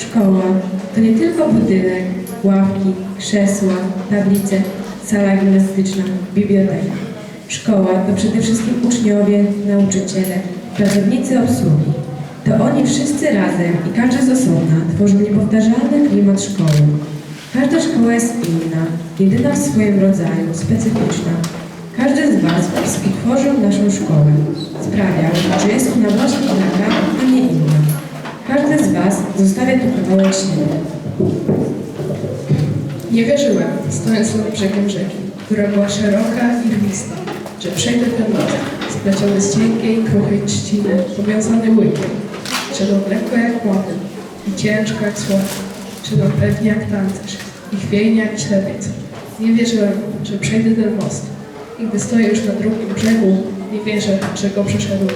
Szkoła to nie tylko budynek, ławki, krzesła, tablice, sala gimnastyczna, biblioteka. Szkoła to przede wszystkim uczniowie, nauczyciele, pracownicy obsługi. To oni wszyscy razem i każdy z osobna tworzą niepowtarzalny klimat szkoły. Każda szkoła jest inna, jedyna w swoim rodzaju, specyficzna. Każdy z Was współtworzył naszą szkołę. Sprawiał, że jest ona właśnie taka. Każdy z Was zostawia tu kawałek śniegu. Nie wierzyłem, stojąc nad brzegiem rzeki, która była szeroka i rwista, że przejdę ten most, spleciony z cienkiej, kruchej trzciny, powiązany łykiem. Szedł lekko jak młody i ciężko jak słoń. Szedł pewnie jak tancerz i chwiejnie jak ślepiec. Nie wierzyłem, że przejdę ten most. I gdy stoję już na drugim brzegu, nie wierzę, że go przeszedłem.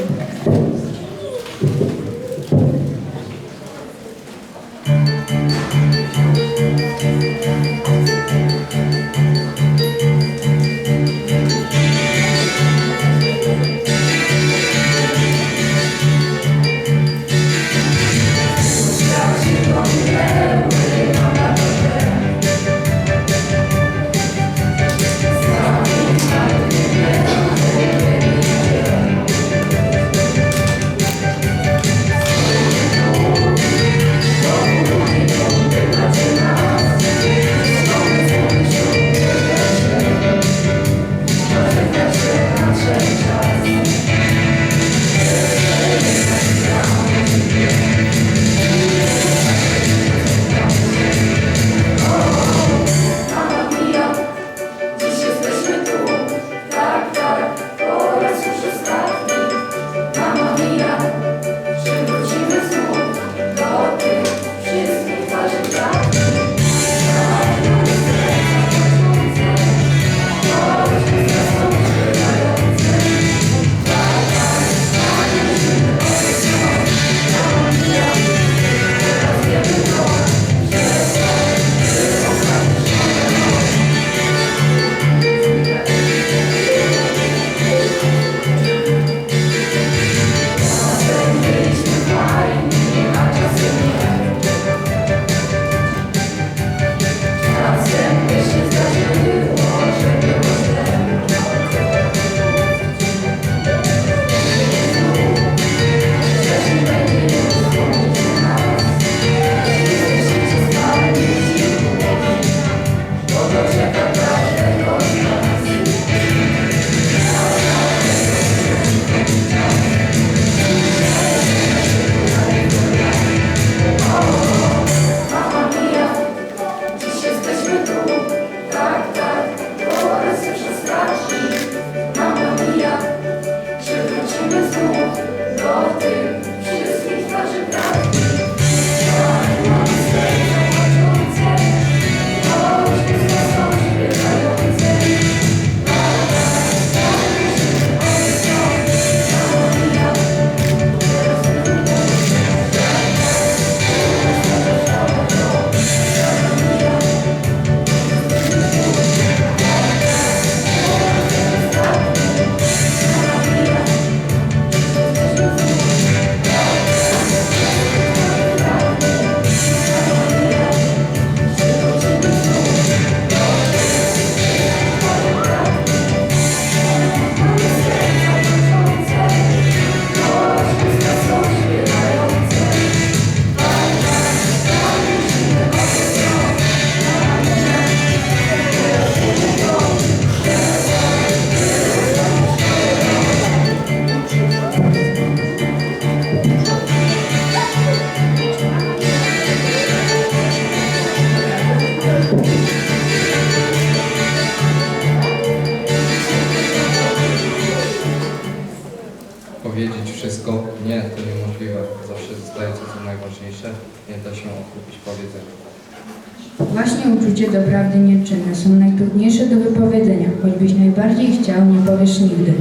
Są najtrudniejsze do wypowiedzenia, choćbyś najbardziej chciał, nie powiesz nigdy.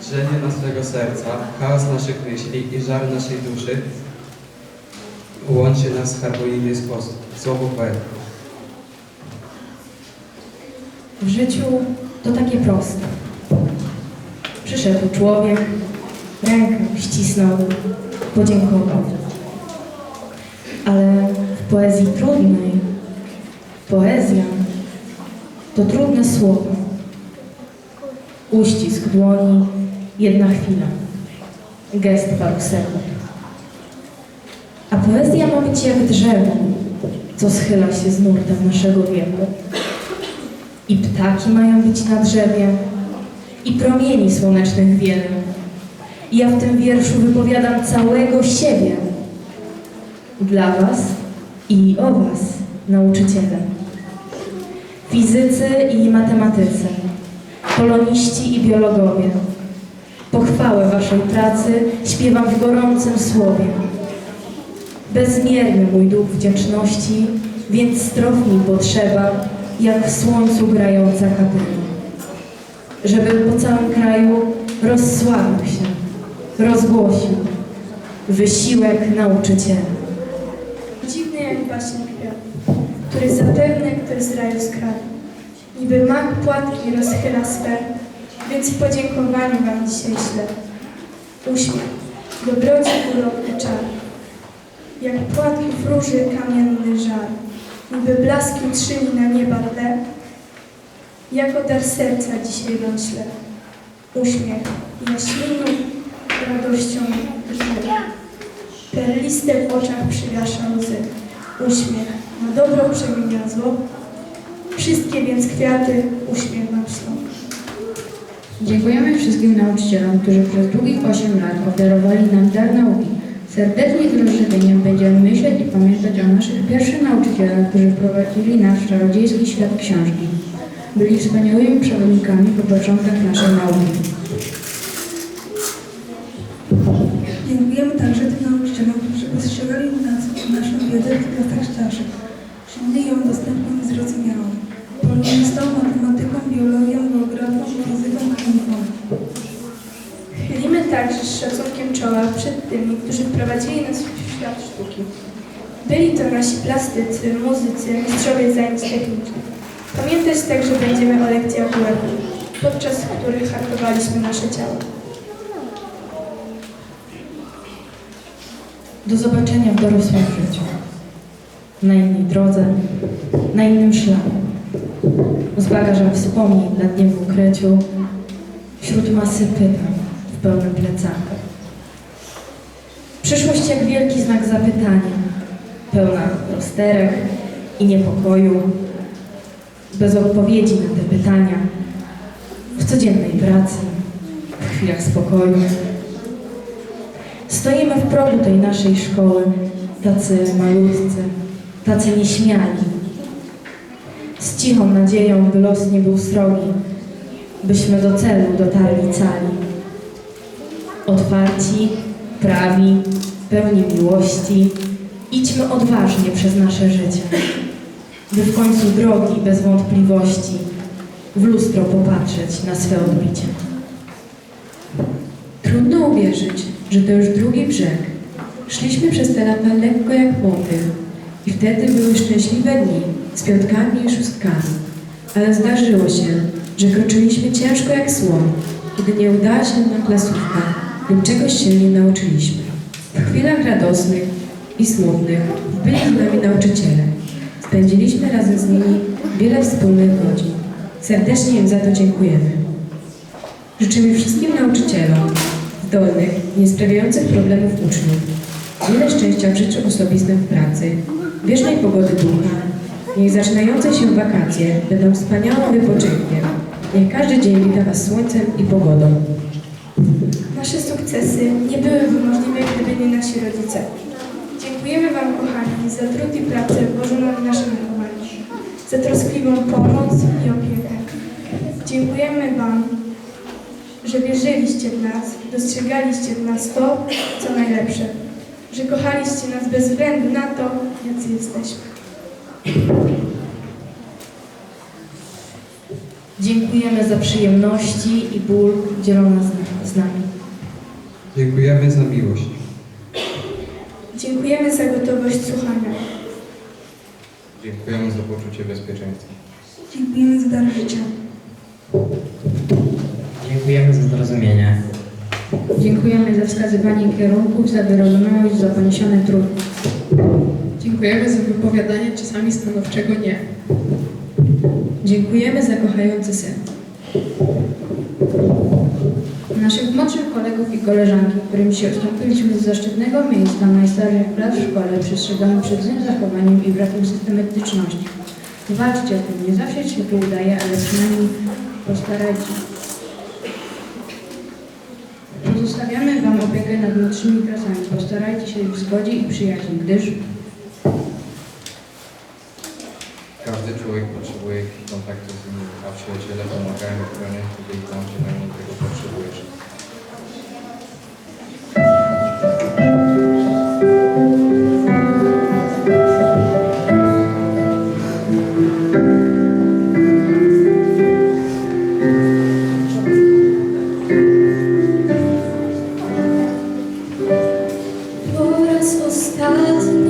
Drżenie naszego serca, chaos naszych myśli i żar naszej duszy łączy nas w harmonijny sposób. Słowo poety. W życiu to takie proste. Przyszedł człowiek, rękę ścisnął, podziękował. Ale w poezji trudnej, poezja to trudne słowo. Uścisk dłoni, jedna chwila, gest paru sekund. A poezja ma być jak drzewo, co schyla się z nurtem naszego wieku. I ptaki mają być na drzewie, i promieni słonecznych wiele. I ja w tym wierszu wypowiadam całego siebie. Dla was i o was, nauczyciele. Fizycy i matematycy, poloniści i biologowie. Pochwałę waszej pracy śpiewam w gorącym słowie. Bezmierny mój dług wdzięczności, więc strof mi potrzeba, jak w słońcu grająca kapela. Żeby po całym kraju rozsławił się, rozgłosił wysiłek nauczyciela. Który zapewne ktoś z raju skradł. Niby mak płatki rozchyla swe, więc w podziękowaniu wam dzisiaj ślę. Uśmiech, dobroci urokny czar, jak płatki wróży kamienny żar, niby blaski utrzyli na nieba tle, jako dar serca dzisiaj wam ślę. Uśmiech, jaśniną radością drży. Perliste w oczach przygasza łzy. Uśmiech na dobro przemienia zło. Wszystkie więc kwiaty uśmiech nam ślą. Dziękujemy wszystkim nauczycielom, którzy przez długich 8 lat ofiarowali nam dar nauki. Serdecznie z rozżywieniem będziemy myśleć i pamiętać o naszych pierwszych nauczycielach, którzy wprowadzili nas w czarodziejski świat książki. Byli wspaniałymi przewodnikami po początkach naszej nauki. Z szacunkiem czoła przed tymi, którzy wprowadzili nas w świat sztuki. Byli to nasi plastycy, muzycy, mistrzowie zajęć technicznych. Pamiętać także będziemy o lekcjach WF, podczas których hartowaliśmy nasze ciało. Do zobaczenia w dorosłym życiu. Na innej drodze, na innym szlaku. Z bagażem wspomnień na dnie w ukryciu, wśród masy pytań w pełnym plecaku. Przyszłość jak wielki znak zapytania, pełna rozterek i niepokoju, bez odpowiedzi na te pytania, w codziennej pracy, w chwilach spokoju. Stoimy w progu tej naszej szkoły, tacy malutcy, tacy nieśmiali. Z cichą nadzieją, by los nie był srogi, byśmy do celu dotarli cali. Otwarci, prawi, pełni miłości, idźmy odważnie przez nasze życie, by w końcu drogi bez wątpliwości w lustro popatrzeć na swe odbicie. Trudno uwierzyć, że to już drugi brzeg. Szliśmy przez te lata lekko jak młodych i wtedy były szczęśliwe dni z piątkami i szóstkami. Ale zdarzyło się, że kroczyliśmy ciężko jak słon, kiedy nie udała się nam klasówka lub czegoś się nie nauczyliśmy. W chwilach radosnych i smutnych byli z nami nauczyciele. Spędziliśmy razem z nimi wiele wspólnych godzin. Serdecznie im za to dziękujemy. Życzymy wszystkim nauczycielom, zdolnych, nie sprawiających problemów uczniów, wiele szczęścia w życiu osobistym w pracy, wiecznej pogody ducha, niech zaczynające się wakacje będą wspaniałym wypoczynkiem, niech każdy dzień wita Was słońcem i pogodą. Nasze sukcesy nie byłyby możliwe, gdyby nie nasi rodzice. Dziękujemy Wam, kochani, za trud i pracę włożoną w nasze wychowanie, za troskliwą pomoc i opiekę. Dziękujemy Wam, że wierzyliście w nas, dostrzegaliście w nas to, co najlepsze, że kochaliście nas bez względu na to, jacy jesteśmy. Dziękujemy za przyjemności i ból dzielone z, nami. Dziękujemy za miłość. Dziękujemy za gotowość słuchania. Dziękujemy za poczucie bezpieczeństwa. Dziękujemy za dar życia. Dziękujemy za zrozumienie. Dziękujemy za wskazywanie kierunków, za wyrozumiałość, za poniesiony trud. Dziękujemy za wypowiadanie czasami stanowczego nie. Dziękujemy za kochający sen naszych młodszych kolegów i koleżanki, którym się ustąpiliśmy z zaszczytnego miejsca najstarszych prac w szkole, przestrzegamy przed złym zachowaniem i brakiem systematyczności. Walczcie o tym, nie zawsze się to udaje, ale przynajmniej postarajcie się. Pozostawiamy Wam opiekę nad młodszymi pracami. Postarajcie się w zgodzie i przyjaźni, gdyż człowiek potrzebuje kontaktu z innymi, a przyjaciele pomagają w gronie, kiedy i tam, gdzie najmniej tego potrzebujesz. Por as